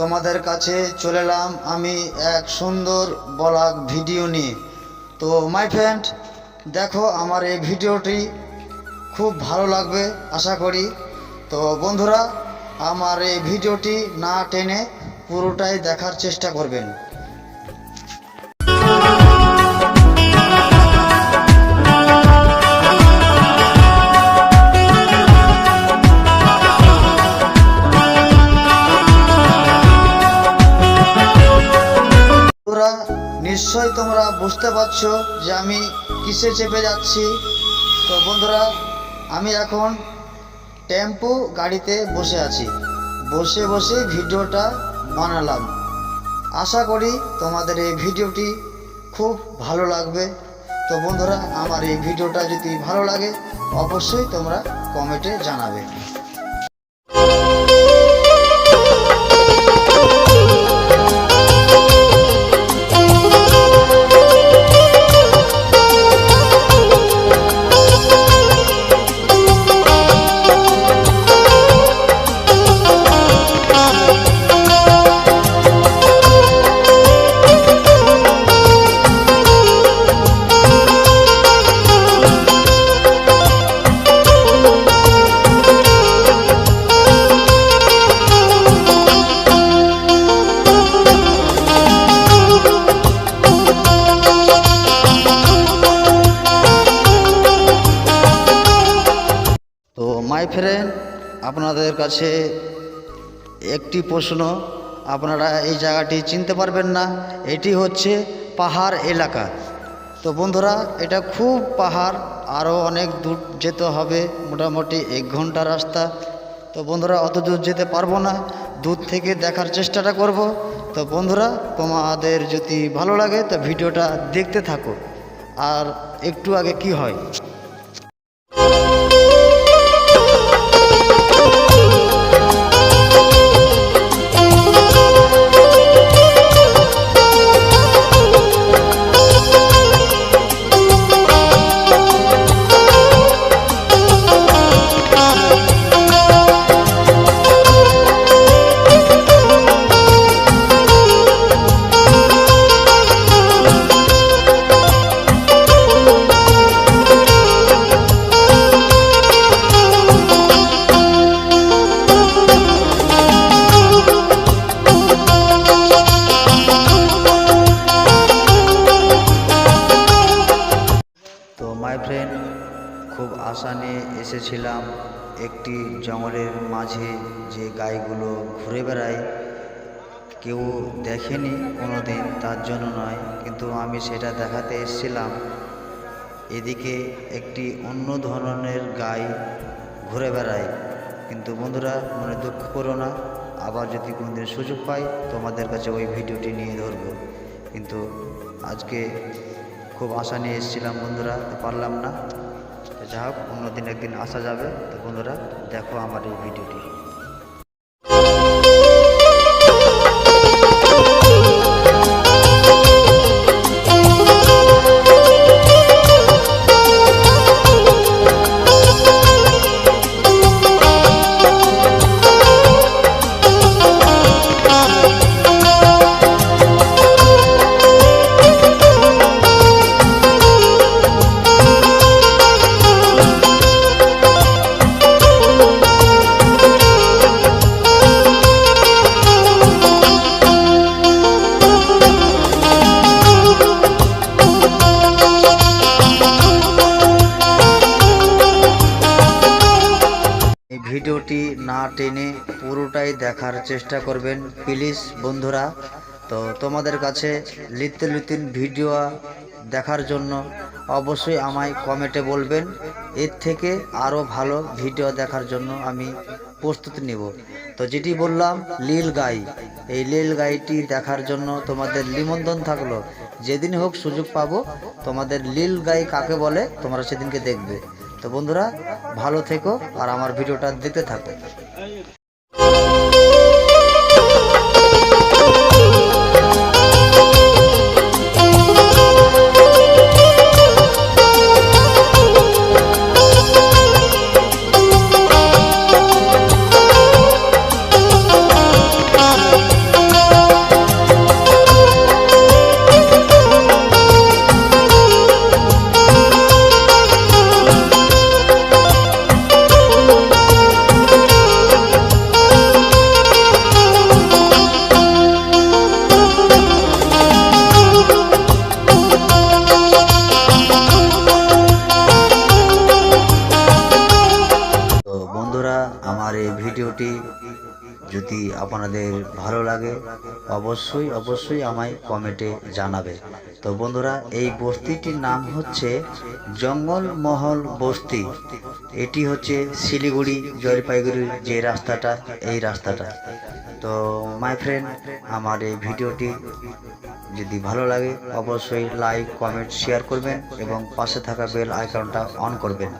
তোমাদের কাছে চলে এলাম আমি এক সুন্দর ব্লগ ভিডিও নিয়ে। তো মাই ফ্রেন্ড দেখো আমার এই ভিডিওটি খুব ভালো লাগবে, আশা করি। তো, বন্ধুরা, আমার এই ভিডিওটি না টেনে পুরোটাই দেখার চেষ্টা করবেন। নিশ্চয়ই তোমরা বুঝতে পারছ যে আমি কিসে চেপে যাচ্ছি। তো বন্ধুরা, আমি এখন টেম্পু গাড়িতে বসে আছি। বসে বসে ভিডিওটা বানালাম। আশা করি তোমাদের এই ভিডিওটি খুব ভালো লাগবে। তো বন্ধুরা, আমার এই ভিডিওটা যদি ভালো লাগে, অবশ্যই তোমরা কমেন্টে জানাবে। আপনাদের কাছে একটি প্রশ্ন, আপনারা এই জায়গাটি চিনতে পারবেন না। এটি হচ্ছে পাহাড় এলাকা। তো বন্ধুরা, এটা খুব পাহাড় আরও অনেক দূর যেতে হবে, মোটামুটি এক ঘণ্টা রাস্তা। তো বন্ধুরা, অত দূর যেতে পারব না, দূর থেকে দেখার চেষ্টাটা করব। তো বন্ধুরা, তোমাদের যদি ভালো লাগে, তো ভিডিওটা দেখতে থাকো। আর একটু আগে কি হয়? মাই ফ্রেন্ড, খুব আশা নিয়ে এসেছিলাম একটি জঙ্গলের মাঝে যে গাইগুলো ঘুরে বেড়ায়। কেউ দেখেনি কোনো দিন তার জন্য নয়, কিন্তু আমি সেটা দেখাতে এসেছিলাম। এদিকে একটি অন্য ধরনের গাই ঘুরে বেড়ায়। কিন্তু বন্ধুরা, মনে দুঃখ করো না, আবার যদি কোনোদিন সুযোগ পাই, তোমাদের কাছে ওই ভিডিওটি নিয়ে ধরবো। কিন্তু আজকে খুব আশা নিয়ে এসেছিলাম বন্ধুরা, তো পারলাম না। যা হোক, অন্যদিন একদিন আসা যাবে। তো বন্ধুরা, দেখো আমার এই ভিডিওটি। দেখার চেষ্টা করবেন, প্লিজ বন্ধুরা। তো তোমাদের কাছে লিতে লিতিন ভিডিও দেখার জন্য অবশ্যই আমায় কমেন্টে বলবেন। এর থেকে আরও ভালো ভিডিও দেখার জন্য আমি প্রস্তুতি নেব। তো যেটি বললাম, লীল গাই। এই লীল গাইটি দেখার জন্য তোমাদের নিমন্ত্রণ থাকল। যেদিন হোক সুযোগ পাবো, তোমাদের লীল গাই কাকে বলে, তোমরা সেদিনকে দেখবে। তো বন্ধুরা, ভালো থেকো আর আমার ভিডিওটা দেখতে থাকো। আমার এই ভিডিওটি যদি আপনাদের ভালো লাগে, অবশ্যই অবশ্যই আমায় কমেন্টে জানাবে। তো বন্ধুরা, এই বস্তিটির নাম হচ্ছে জঙ্গলমহল বস্তি। এটি হচ্ছে শিলিগুড়ি জলপাইগুড়ির যে রাস্তাটা, এই রাস্তাটা। তো মাই ফ্রেন্ড আমার এই ভিডিওটি যদি ভালো লাগে, অবশ্যই লাইক কমেন্ট শেয়ার করবেন এবং পাশে থাকা বেল আইকনটা অন করবেন।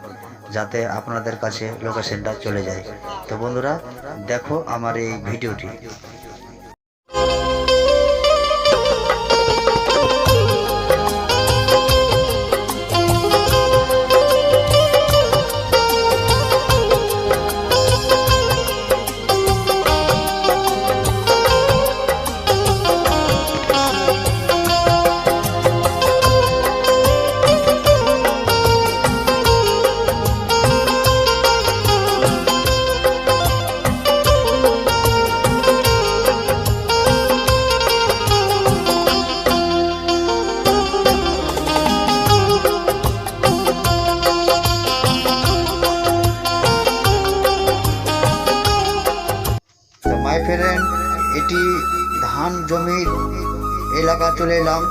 যাতে আপনাদের কাছে লোকেশনটা চলে যায়। তো বন্ধুরা দেখো আমার এই ভিডিওটি। এলাকা চলে এলাম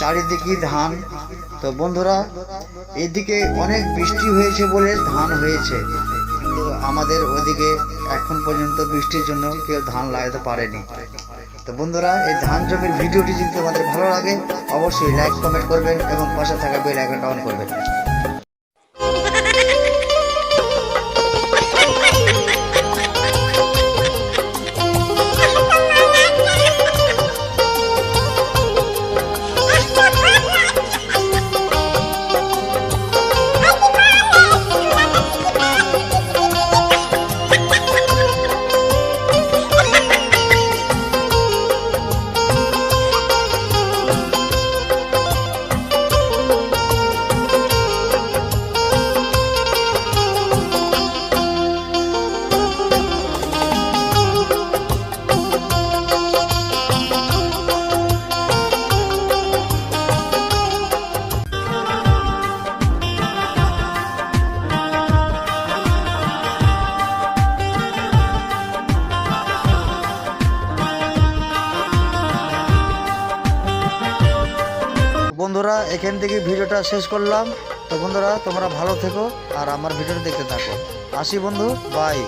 চারিদিকে ধান। তো বন্ধুরা, এদিকে অনেক বৃষ্টি হয়েছে বলে ধান হয়েছে। কিন্তু আমাদের ওদিকে এখন পর্যন্ত বৃষ্টির জন্য কেউ ধান লাগাতে পারেনি। তো বন্ধুরা, এই ধান জমির ভিডিওটি যদি তোমাদের ভালো লাগে, অবশ্যই লাইক কমেন্ট করবেন এবং পাশে থাকা বেল আইকনটা অন করবেন। এখান থেকে ভিডিওটা শেষ করলাম। তো বন্ধুরা, তোমরা ভালো থেকো আর আমার ভিডিওটা দেখতে থাকো। আসি বন্ধু বাই